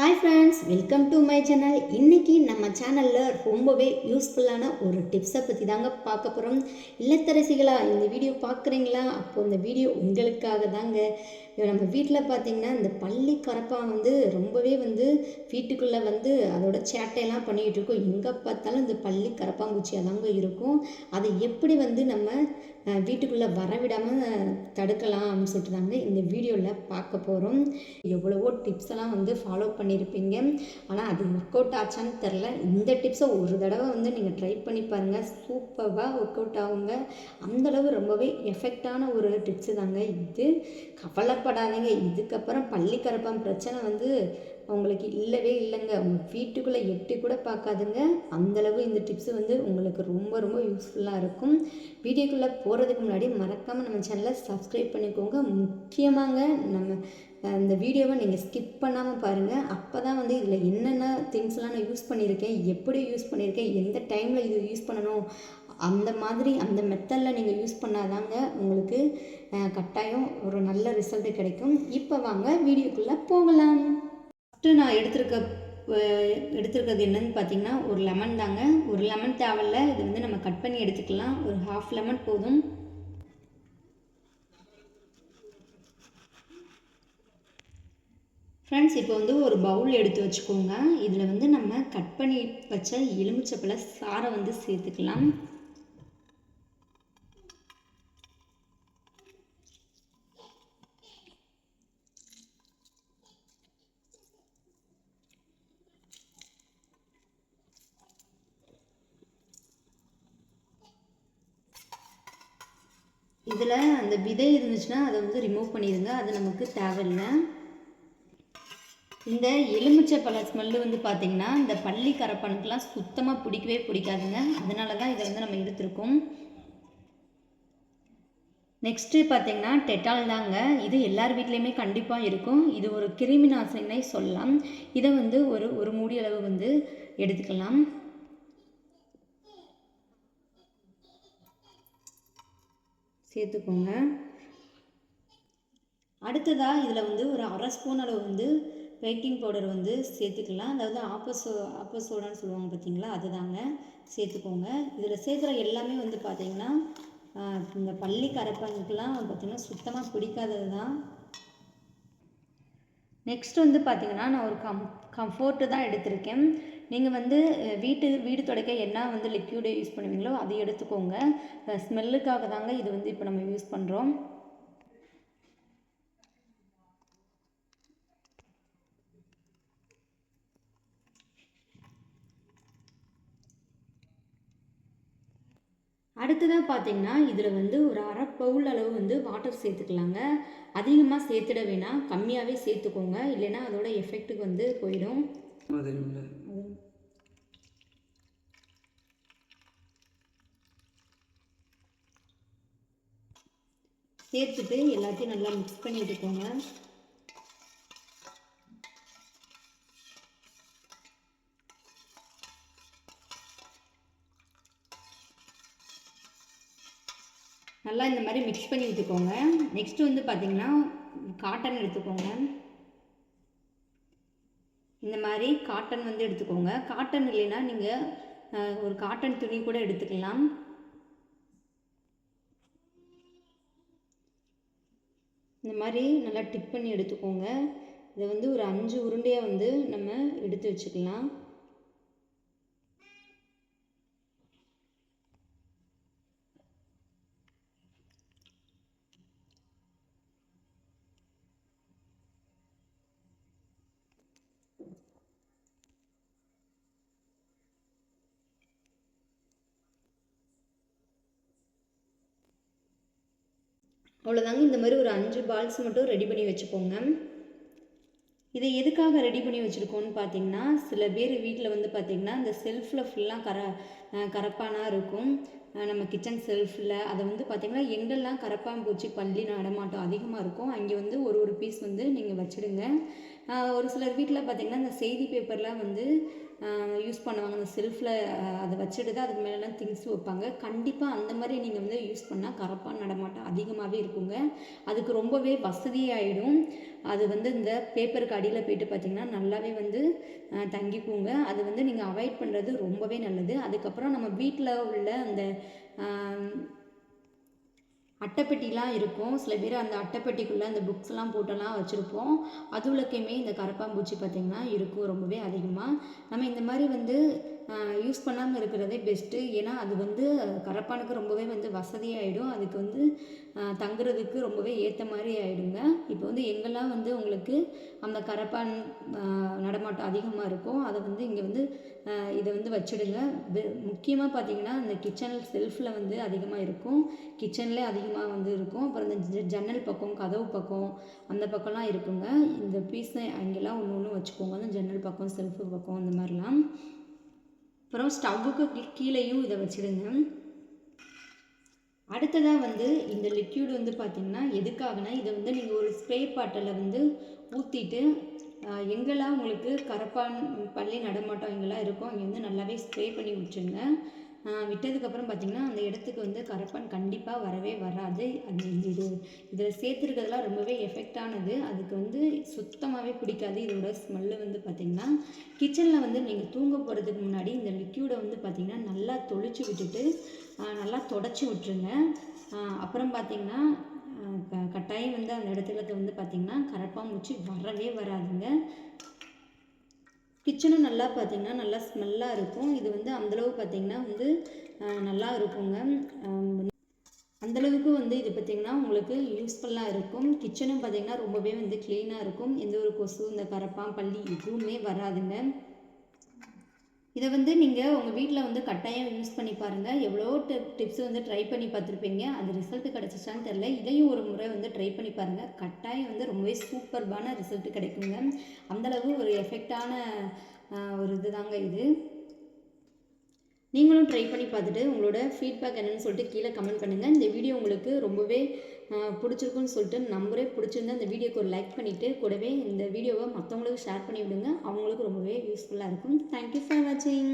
Hi friends welcome to my channel இன்றைக்கி நம்ம சேனலில் ரொம்பவே யூஸ்ஃபுல்லான ஒரு டிப்ஸை பற்றி தாங்க பார்க்க போகிறோம் இல்லத்தரசிகளா இந்த வீடியோ பார்க்குறீங்களா? அப்போ இந்த வீடியோ உங்களுக்காக தாங்க. நம்ம வீட்டில் பார்த்தீங்கன்னா இந்த பள்ளி கரப்பான் வந்து ரொம்பவே வந்து வீட்டுக்குள்ளே வந்து அதோட சேட்டையெல்லாம் பண்ணிக்கிட்டு இருக்கோம். எங்கே பார்த்தாலும் இந்த பள்ளி கரப்பாங்குச்சியாக தாங்க இருக்கும். அதை எப்படி வந்து நம்ம வீட்டுக்குள்ளே வரவிடாமல் தடுக்கலாம் அப்படின்னு சொல்லிட்டு தாங்க இந்த வீடியோவில் பார்க்க போகிறோம் எவ்வளவோ டிப்ஸ் எல்லாம் வந்து ஃபாலோ பண்ணியிருப்பீங்க ஆனால் அது ஒர்க் அவுட் ஆச்சான்னு தெரில இந்த டிப்ஸை ஒரு தடவை வந்து நீங்கள் ட்ரை பண்ணி பாருங்கள் சூப்பராக ஒர்க் அவுட் ஆகுங்க. அந்தளவு ரொம்பவே எஃபெக்டான ஒரு டிப்ஸு தாங்க இது. கவலைப்படாதீங்க. இதுக்கப்புறம் பள்ளிக்கரப்பம் பிரச்சனை வந்து உங்களுக்கு இல்லவே இல்லைங்க. உங்கள் வீட்டுக்குள்ளே எட்டி கூட பார்க்காதுங்க. அந்தளவு இந்த டிப்ஸு வந்து உங்களுக்கு ரொம்ப ரொம்ப யூஸ்ஃபுல்லாக இருக்கும். வீடியோக்குள்ளே போகிறதுக்கு முன்னாடி மறக்காமல் நம்ம சேனலை சப்ஸ்கிரைப் பண்ணிக்கோங்க. முக்கியமாக நம்ம இந்த வீடியோவை நீங்கள் ஸ்கிப் பண்ணாமல் பாருங்கள் அப்போ தான் வந்து இதில் என்னென்ன திங்ஸ்லாம் நான் யூஸ் பண்ணியிருக்கேன் எப்படி யூஸ் பண்ணியிருக்கேன் எந்த டைமில் இது யூஸ் பண்ணணும் அந்த மாதிரி அந்த மெத்தடில் நீங்கள் யூஸ் பண்ணாதாங்க உங்களுக்கு கட்டாயம் ஒரு நல்ல ரிசல்ட்டு கிடைக்கும். இப்போ வாங்க வீடியோக்குள்ளே போகலாம். ஃபஸ்ட்டு நான் எடுத்திருக்க அஹ், எடுத்திருக்கிறது என்னன்னு பார்த்தீங்கன்னா ஒரு லெமன் தாங்க. ஒரு லெமன் தேவையில்ல. இது வந்து நம்ம கட் பண்ணி எடுத்துக்கலாம். ஒரு ஹாஃப் லெமன் போதும். ஃப்ரெண்ட்ஸ் இப்போ வந்து ஒரு பவுல் எடுத்து வச்சுக்கோங்க. இதில் வந்து நம்ம கட் பண்ணி வச்ச எலுமிச்சப்பழ சாறை வந்து சேர்த்துக்கலாம். இதில் அந்த விதை இருந்துச்சுன்னா அதை வந்து ரிமூவ் பண்ணிடுங்க. அது நமக்கு தேவையில்லை. இந்த எலுமிச்சை பழ ஸ்மெல்லு வந்து பார்த்திங்கன்னா இந்த பள்ளி கரப்பனுக்கெலாம் சுத்தமாக பிடிக்கவே பிடிக்காதுங்க. அதனால தான் இதை வந்து நம்ம எடுத்திருக்கோம். நெக்ஸ்ட்டு பார்த்தீங்கன்னா டெட்டால் தாங்க. இது எல்லார் வீட்லேயுமே கண்டிப்பாக இருக்கும். இது ஒரு கிருமி நாசினினே சொல்லலாம். இதை வந்து ஒரு ஒரு மூடி அளவு வந்து எடுத்துக்கலாம். சேர்த்துக்கோங்க. அடுத்ததாக இதில் வந்து ஒரு அரை ஸ்பூன் அளவு வந்து பேக்கிங் பவுடர் வந்து சேர்த்துக்கலாம். அதாவது ஆப்போசோ ஆப்போசோடான்னு சொல்லுவாங்க பார்த்தீங்களா அதுதாங்க சேர்த்துக்கோங்க. இதில் சேர்க்குற எல்லாமே வந்து பார்த்தீங்கன்னா இந்த பள்ளி கரப்பானுக்கெல்லாம் பார்த்தீங்கன்னா சுத்தமாக பிடிக்காதது தான் நெக்ஸ்ட் வந்து பார்த்தீங்கன்னா நான் ஒரு கம் கம்ஃபோர்ட்டு தான் எடுத்திருக்கேன். நீங்கள் வந்து வீட்டு வீடு துடைக்க என்ன வந்து லிக்யூடு யூஸ் பண்ணுவீங்களோ அதை எடுத்துக்கோங்க. ஸ்மெல்லுக்காக தாங்க இது வந்து இப்போ நம்ம யூஸ் பண்ணுறோம் அடுத்ததாக பார்த்தீங்கன்னா இதில் வந்து ஒரு அரை பவுல் அளவு வந்து வாட்டர் சேர்த்துக்கலாங்க. அதிகமாக சேர்த்துட வேணாம். கம்மியாகவே சேர்த்துக்கோங்க. இல்லைன்னா அதோட எஃபெக்ட்டுக்கு வந்து போயிடும். சேர்த்துட்டு எல்லாத்தையும் நல்லா மிக்ஸ் பண்ணி விட்டுக்கோங்க நல்லா இந்த மாதிரி மிக்ஸ் பண்ணி விட்டுக்கோங்க நெக்ஸ்ட்டு வந்து பார்த்தீங்கன்னா காட்டன் எடுத்துக்கோங்க. இந்த மாதிரி காட்டன் வந்து எடுத்துக்கோங்க. காட்டன் இல்லைன்னா நீங்கள் ஒரு காட்டன் துணி கூட எடுத்துக்கலாம். இந்த மாதிரி நல்லா டிப் பண்ணி எடுத்துக்கோங்க. இதை வந்து ஒரு அஞ்சு உருண்டையாக வந்து நம்ம எடுத்து வச்சுக்கலாம். அவ்வளோதாங்க இந்த மாதிரி ஒரு அஞ்சு பால்ஸ் மட்டும் ரெடி பண்ணி வச்சுக்கோங்க. இதை எதுக்காக ரெடி பண்ணி வச்சுருக்கோன்னு பார்த்தீங்கன்னா சில பேர் வீட்டில் வந்து பார்த்திங்கன்னா இந்த செல்ஃபில் ஃபுல்லாக கர கரப்பானாக இருக்கும். நம்ம கிச்சன் செல்ஃபில் அதை வந்து பார்த்திங்கன்னா எங்கெல்லாம் கரப்பான் பூச்சி பள்ளி நடமாட்டம் அதிகமாக இருக்கும் அங்கே வந்து ஒரு ஒரு பீஸ் வந்து நீங்கள் வச்சுடுங்க. ஒரு சிலர் வீட்டில் பார்த்தீங்கன்னா இந்த செய்தி பேப்பர்லாம் வந்து யூஸ் பண்ணுவாங்க. அந்த செல்ஃபில் அதை வச்சுட்டு தான் அதுக்கு மேலெலாம் திங்ஸ் வைப்பாங்க. கண்டிப்பாக அந்த மாதிரி நீங்கள் வந்து யூஸ் பண்ணால் கரப்பான் நடமாட்டம் அதிகமாகவே இருக்குங்க. அதுக்கு ரொம்பவே வசதியாகிடும் அது வந்து இந்த பேப்பருக்கு அடியில் போயிட்டு பார்த்தீங்கன்னா நல்லாவே வந்து தங்கிக்குங்க. அது வந்து நீங்கள் அவாய்ட் பண்ணுறது ரொம்பவே நல்லது. அதுக்கப்புறம் நம்ம வீட்டில் உள்ள அந்த அட்டைப்பெட்டிலாம் இருக்கும். சில பேர் அந்த அட்டைப்பெட்டிக்குள்ளே அந்த புக்ஸ்லாம் போட்டெல்லாம் வச்சுருப்போம். அதுவுலக்கையுமே இந்த கரப்பான்பூச்சி பார்த்திங்கன்னா இருக்கும் ரொம்பவே அதிகமாக நம்ம இந்த மாதிரி வந்து யூஸ் பண்ணாமல் இருக்கிறதே பெஸ்ட்டு ஏன்னா அது வந்து கரப்பானுக்கு ரொம்பவே வந்து வசதியாகிடும் அதுக்கு வந்து தங்குறதுக்கு ரொம்பவே ஏற்ற மாதிரி ஆகிடுங்க இப்போ வந்து எங்கெல்லாம் வந்து உங்களுக்கு அந்த கரப்பான் நடமாட்டம் அதிகமாக இருக்கும் அதை வந்து இங்கே வந்து இதை வந்து வச்சுடுங்க. முக்கியமாக பார்த்தீங்கன்னா இந்த கிச்சன் செல்ஃபில் வந்து அதிகமாக இருக்கும். கிச்சன்லேயே அதிகமாக வந்து இருக்கும். அப்புறம் இந்த ஜ- ஜன்னல் பக்கம் கதவு பக்கம் அந்த பக்கம்லாம் இருக்குங்க. இந்த பீஸை அங்கெல்லாம் ஒன்று ஒன்று வச்சுக்கோங்க. அந்த ஜன்னல் பக்கம் செல்ஃபு பக்கம் அந்த மாதிரிலாம். அப்புறம் ஸ்டவ்வுக்கு கீழேயும் இதை வச்சுருங்க அடுத்ததாக வந்து இந்த லிக்யூட் வந்து பார்த்திங்கன்னா எதுக்காகனா இதை வந்து நீங்கள் ஒரு ஸ்ப்ரே பாட்டிலில் வந்து ஊற்றிட்டு எங்கெல்லாம் உங்களுக்கு கரப்பான் பள்ளி நடமாட்டம் எங்கெல்லாம் இருக்கோ அங்கே வந்து நல்லாவே ஸ்ப்ரே பண்ணி விட்டுருங்க விட்டதுக்கப்புறம் பார்த்திங்கன்னா அந்த இடத்துக்கு வந்து கரப்பான் கண்டிப்பாக வரவே வராது. அது இந்த இது இதில் சேர்த்துருக்கிறதுலாம் ரொம்பவே எஃபெக்டானது அதுக்கு வந்து சுத்தமாகவே பிடிக்காது. இதோட ஸ்மெல்லு வந்து பார்த்திங்கன்னா கிச்சனில் வந்து நீங்கள் தூங்க போகிறதுக்கு முன்னாடி இந்த லிக்யூடை வந்து பார்த்திங்கன்னா நல்லா தொளிச்சு விட்டுட்டு நல்லா தொடச்சி விட்டுருங்க. அப்புறம் பார்த்திங்கன்னா கட்டாயம் வந்து அந்த இடத்துல வந்து பார்த்திங்கன்னா கரப்பாம்பூச்சி வரவே வராதுங்க. கிச்சனும் நல்லா பார்த்தீங்கன்னா நல்லா ஸ்மெல்லாக இருக்கும். இது வந்து அந்தளவு பார்த்தீங்கன்னா வந்து நல்லா இருக்குங்க. அந்தளவுக்கு வந்து இது பார்த்திங்கன்னா உங்களுக்கு யூஸ்ஃபுல்லாக இருக்கும். கிச்சனும் பார்த்திங்கன்னா ரொம்பவே வந்து க்ளீனாக இருக்கும். எந்த ஒரு கொசு இந்த கரப்பான் பள்ளி எதுவுமே வராதுங்க. இதை வந்து நீங்கள் உங்கள் வீட்டில் வந்து கட்டாயம் யூஸ் பண்ணி பாருங்கள் எவ்வளோ டிப்ஸ் வந்து ட்ரை பண்ணி பார்த்துருப்பீங்க. அது ரிசல்ட் கிடச்சிச்சான்னு தெரில இதையும் ஒரு முறை வந்து ட்ரை பண்ணி பாருங்கள் கட்டாயம் வந்து ரொம்பவே சூப்பர்பான ரிசல்ட் கிடைக்குங்க. அந்தளவு ஒரு எஃபெக்டான ஒரு இதுதாங்க இது. நீங்களும் ட்ரை பண்ணி பார்த்துட்டு உங்களோட ஃபீட்பேக் என்னென்னு சொல்லிட்டு கீழே கமெண்ட் பண்ணுங்கள் இந்த வீடியோ உங்களுக்கு ரொம்பவே பிடிச்சிருக்குன்னு சொல்லிட்டு நம்பரே பிடிச்சிருந்தா இந்த வீடியோக்கு ஒரு லைக் பண்ணிவிட்டு கூடவே இந்த வீடியோவை மற்றவங்களுக்கு ஷேர் பண்ணி விடுங்க. அவங்களுக்கு ரொம்பவே யூஸ்ஃபுல்லாக இருக்கும். தேங்க்யூ ஃபார் வாட்சிங்